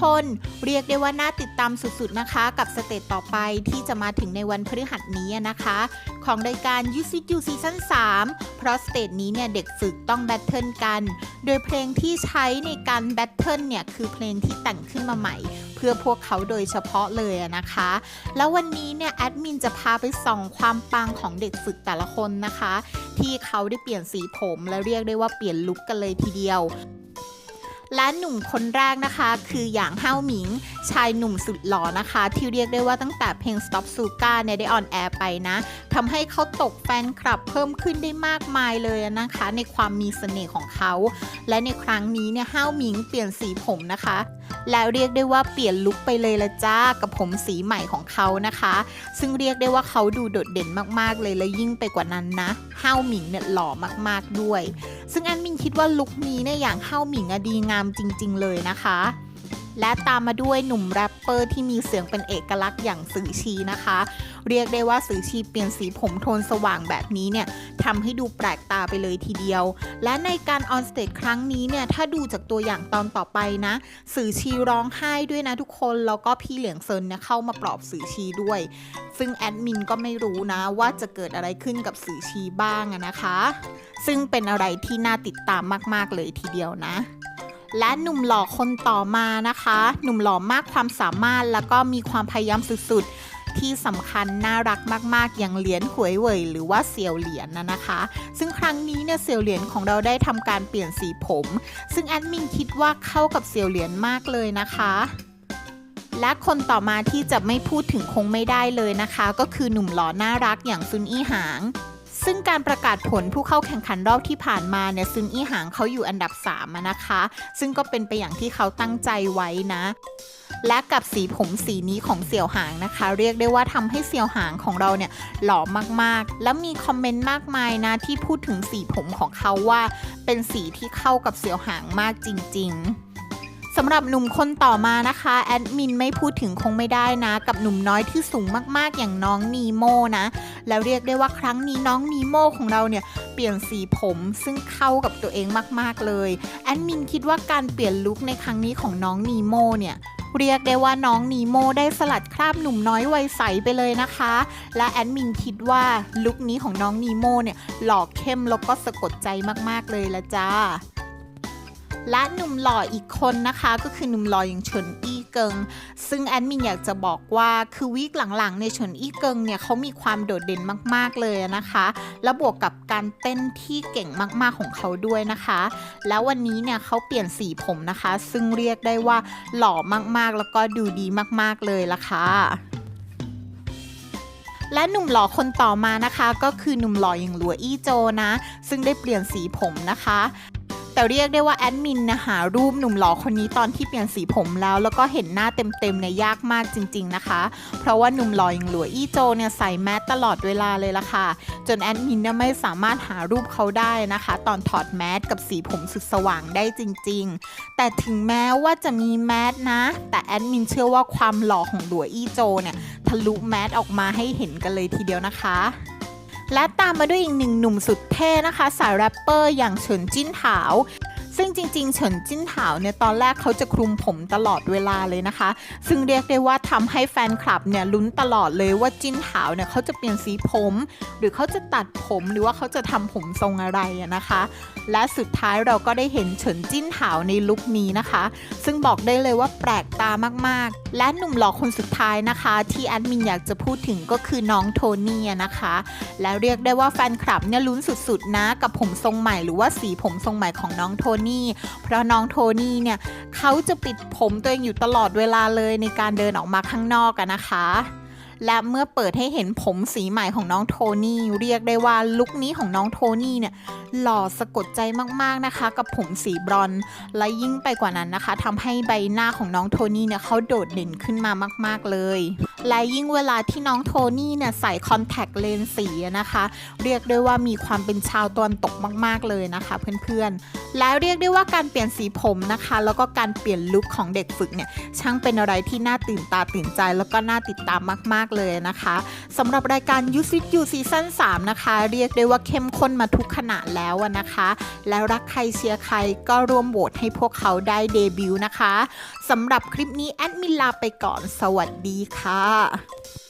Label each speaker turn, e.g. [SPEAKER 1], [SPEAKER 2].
[SPEAKER 1] คน เรียกได้ว่าน่าติดตามสุดๆนะคะ กับสเตจต่อไปที่จะมาถึงในวันพฤหัสนี้นะคะ ของรายการ u c u ซีซั่น3เพราะสเตจนี้เนี่ยเด็กฝึกต้องแบทเทิลกัน โดยเพลงที่ใช้ในการแบทเทิลเนี่ยคือเพลงที่แต่งขึ้นมาใหม่เพื่อพวกเขาโดยเฉพาะเลยนะคะ แล้ววันนี้เนี่ยแอดมินจะพาไปส่องความปังของเด็กฝึกแต่ละคนนะคะ ที่เขาได้เปลี่ยนสีผมและเรียกได้ว่าเปลี่ยนลุคกันเลยทีเดียว และหนุ่มคนแรกนะคะ คือหยางเฮาหมิง ชายหนุ่มสุดหล่อนะคะ ที่เรียกได้ว่าตั้งแต่เพลง Stop Suga เนี่ยได้ออนแอร์ไปนะทำให้เขาตกแฟนคลับเพิ่มขึ้นได้มากมายเลยนะคะ ในความมีเสน่ห์ของเขา และในครั้งนี้เนี่ยเฮาหมิงเปลี่ยนสีผมนะคะ แล้วเรียกได้ว่าเปลี่ยนลุคไปเลยละจ้ากับผมสีใหม่ของเขานะคะ ซึ่งเรียกได้ว่าเขาดูโดดเด่นมากๆเลยและยิ่งไปกว่านั้นนะเฮาหมิงเนี่ยหล่อมากๆด้วย ซึ่งอันมินคิดว่าลุคนี้เนี่ยอย่างเฮาหมิงอะดีงามจริง ๆ เลยนะคะ และตามมาด้วยหนุ่มแรปเปอร์ที่มีเสียงเป็นเอกลักษณ์อย่างสือชีนะคะ เรียกได้ว่าสือชีเปลี่ยนสีผมโทนสว่างแบบนี้เนี่ยทำให้ดูแปลกตาไปเลยทีเดียว และในการออนสเตจครั้งนี้เนี่ยถ้าดูจากตัวอย่างตอนต่อไปนะสือชีร้องไห้ด้วยนะทุกคนแล้วก็พี่เหลียงเซินเนี่ยเข้ามาปลอบสือชีด้วย ซึ่งแอดมินก็ไม่รู้นะว่าจะเกิดอะไรขึ้นกับสือชีบ้างนะคะ ซึ่งเป็นอะไรที่น่าติดตามมาก ๆ เลยทีเดียวนะ และหนุ่มหล่อคนต่อมานะคะ หนุ่มหล่อมากความสามารถแล้วก็มีความพยายามสุดๆ ที่สำคัญน่ารักมากๆ อย่างเหรียญหวยเหวยหรือว่าเสี่ยวเหรียญนะนะคะ ซึ่งครั้งนี้เนี่ยเสี่ยวเหรียญของเราได้ทำการเปลี่ยนสีผม ซึ่งแอดมินคิดว่าเข้ากับเสี่ยวเหรียญมากเลยนะคะและคนต่อมาที่จะไม่พูดถึงคงไม่ได้เลยนะคะ ก็คือหนุ่มหล่อน่ารักอย่างซุนอี้หาง ซึ่งการประกาศผลผู้เข้าแข่งขันรอบที่ผ่านมาเนี่ยซุนอี้หางเขาอยู่อันดับ3นะคะ ซึ่งก็เป็นไปอย่างที่เขาตั้งใจไว้นะ และกับสีผมสีนี้ของเสี่ยวหางนะคะ เรียกได้ว่าทำให้เสี่ยวหางของเราเนี่ยหล่อมากๆ แล้วมีคอมเมนต์มากมายนะที่พูดถึงสีผมของเขาว่า เป็นสีที่เข้ากับเสี่ยวหางมากจริง ๆ สำหรับหนุ่มคนต่อมานะคะแอดมินไม่พูดถึงคงไม่ได้นะ กับหนุ่มน้อยที่สูงมากๆอย่างน้องนีโมนะ แล้วเรียกได้ว่าครั้งนี้น้องนีโมของเราเนี่ยเปลี่ยนสีผมซึ่งเข้ากับตัวเองมากๆเลยแอดมินคิดว่าการเปลี่ยนลุคในครั้งนี้ของน้องนีโมเนี่ยเรียกได้ว่าน้องนีโมได้สลัดคราบหนุ่มน้อยวัยใสไปเลยนะคะ และแอดมินคิดว่าลุคนี้ของน้องนีโมเนี่ยหล่อเข้มแล้วก็สะกดใจมากๆเลยละจ้า และหนุ่มหล่ออีกคนนะคะก็คือหนุ่มหล่ออย่างเฉินอี้เกิง ซึ่งแอดมินอยากจะบอกว่าคือวีคหลังๆในเฉินอี้เกิงเนี่ยเขามีความโดดเด่นมากๆเลยนะคะ แล้วบวกกับการเต้นที่เก่งมากๆของเขาด้วยนะคะ แล้ววันนี้เนี่ยเขาเปลี่ยนสีผมนะคะ ซึ่งเรียกได้ว่าหล่อมากๆ แล้วก็ดูดีมากๆเลยละค่ะและหนุ่มหล่อคนต่อมานะคะ ก็คือหนุ่มหล่ออย่างหลัวอี้โจนะ ซึ่งได้เปลี่ยนสีผมนะคะ แต่เรียกได้ว่าแอดมินนะหารูปหนุ่มหล่อคนนี้ตอนที่เปลี่ยนสีผมแล้ว แล้วก็เห็นหน้าเต็มๆเนี่ยยากมากจริง ๆนะคะ เพราะว่าหนุ่มหล่ออย่างหลัวอี้โจเนี่ยใส่แมสตลอดเวลาเลยล่ะค่ะ จนแอดมินเนี่ยไม่สามารถหารูปเขาได้นะคะ ตอนถอดแมสกับสีผมสุดสว่างได้จริง ๆ แต่ถึงแม้ว่าจะมีแมสนะ แต่แอดมินเชื่อว่าความหล่อของหลัวอี้โจเนี่ยทะลุแมสออกมาให้เห็นกันเลยทีเดียวนะคะ และตามมาด้วยอีกหนึ่งหนุ่มสุดเท่นะคะ สายแรปเปอร์อย่างเฉินจิ้นถาว ซึ่งจริงๆเฉินจิ้นถาวเนี่ยตอนแรกเขาจะคลุมผมตลอดเวลาเลยนะคะ ซึ่งเรียกได้ว่าทำให้แฟนคลับเนี่ยลุ้นตลอดเลยว่าจิ้นถาวเนี่ยเขาจะเปลี่ยนสีผม หรือเขาจะตัดผมหรือว่าเขาจะทำผมทรงอะไรนะคะ และสุดท้ายเราก็ได้เห็นเฉินจิ้นถาวในลุคนี้นะคะ ซึ่งบอกได้เลยว่าแปลกตามากๆ และหนุ่มหล่อคนสุดท้ายนะคะ ที่แอดมินอยากจะพูดถึงก็คือน้องโทนี่นะคะ แล้วเรียกได้ว่าแฟนคลับเนี่ยลุ้นสุดๆนะกับผมทรงใหม่หรือว่าสีผมทรงใหม่ของน้องโทนี่ เพราะน้องโทนี่เนี่ยเขาจะปิดผมตัวเองอยู่ตลอดเวลาเลยในการเดินออกมาข้างนอกอะนะคะ และเมื่อเปิดให้เห็นผมสีใหม่ของน้องโทนี่เรียกได้ว่าลุคนี้ของน้องโทนี่เนี่ยหล่อสะกดใจมากๆนะคะ กับผมสีบรอนซ์และยิ่งไปกว่านั้นนะคะทำให้ใบหน้าของน้องโทนี่เนี่ยเขาโดดเด่นขึ้นมามาก ๆ เลย และยิ่งเวลาที่น้องโทนี่เนี่ยใส่คอนแทคเลนส์สีนะคะ เรียกได้ว่ามีความเป็นชาวตะวันตกมาก ๆ เลยนะคะเพื่อนๆ แล้วเรียกได้ว่าการเปลี่ยนสีผมนะคะ แล้วก็การเปลี่ยนลุคของเด็กฝึกเนี่ยช่างเป็นอะไรที่น่าตื่นตาตื่นใจแล้วก็น่าติดตามมากเลยนะคะสำหรับรายการยูซิตยูซีซั่น3นะคะ เรียกได้ว่าเข้มข้นมาทุกขณะแล้วนะคะ แล้วรักใครเชียร์ใครก็ร่วมโหวตให้พวกเขาได้เดบิวต์นะคะสำหรับคลิปนี้แอดมินลาไปก่อนสวัสดีค่ะ